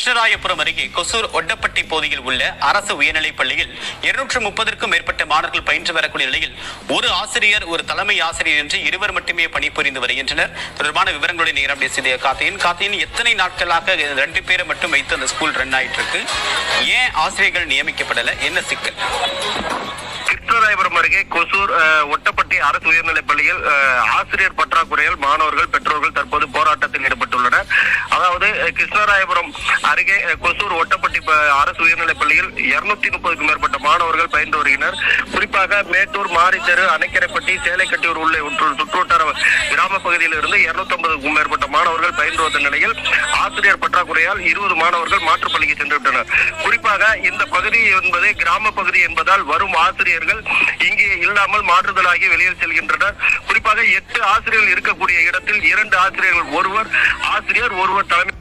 கிருஷ்ணராயபுரம் அருகே கொசூர் ஒட்டப்பட்டி பகுதியில் உள்ள அரசு உயர்நிலைப் பள்ளியில் இருநூற்று முப்பதற்கும் மேற்பட்ட மாணவர்கள் பயின்று வரக்கூடிய நிலையில் ஒரு ஆசிரியர் ஒரு தலைமை ஆசிரியர் என்று இருவர் மட்டுமே பணிபுரிந்து வருகின்றனர். தொடர்பான விவரங்களுடைய நேரம் பேசிய கார்த்தியின் கார்த்தியின் எத்தனை நாட்களாக ரெண்டு பேரை மட்டும் வைத்து அந்த ஸ்கூல் ரன் ஆயிட்டு இருக்கு ஏன் ஆசிரியர்கள் நியமிக்கப்படல? என்ன சிக்கல்? கிருஷ்ணராயபுரம் அருகே கொசூர் ஒட்டப்பட்டி அரசு உயர்நிலைப் பள்ளியில் ஆசிரியர் பற்றாக்குறையால் மாணவர்கள் பெற்றோர்கள் தற்போது அதாவது கிருஷ்ணராயபுரம் அருகே கொசூர் ஒட்டப்பட்டி அரசு உயர்நிலைப் பள்ளியில் இருநூத்தி முப்பதுக்கும் மேற்பட்ட மாணவர்கள் பயின்று வருகின்றனர் குறிப்பாக மேட்டூர் மாரித்தெரு அணைக்கரைப்பட்டி சேலைக்கட்டியூர் உள்ள சுற்றுவட்டார கிராம பகுதியில் இருந்து இருநூத்தி ஐம்பதுக்கும் மேற்பட்ட மாணவர்கள் பயின்று வந்த நிலையில் ஆசிரியர் பற்றாக்குறையால் இருபது மாணவர்கள் மாற்றுப் பள்ளிக்கு சென்று விட்டனர். குறிப்பாக இந்த பகுதி என்பது கிராம பகுதி என்பதால் வரும் ஆசிரியர்கள் இங்கே இல்லாமல் மாற்றுதலாகி வெளியில் செல்கின்றனர். குறிப்பாக எட்டு ஆசிரியர்கள் இருக்கக்கூடிய இடத்தில் இரண்டு ஆசிரியர்கள் ஒருவர் ஆசிரியர் ஒருவர் தலைமை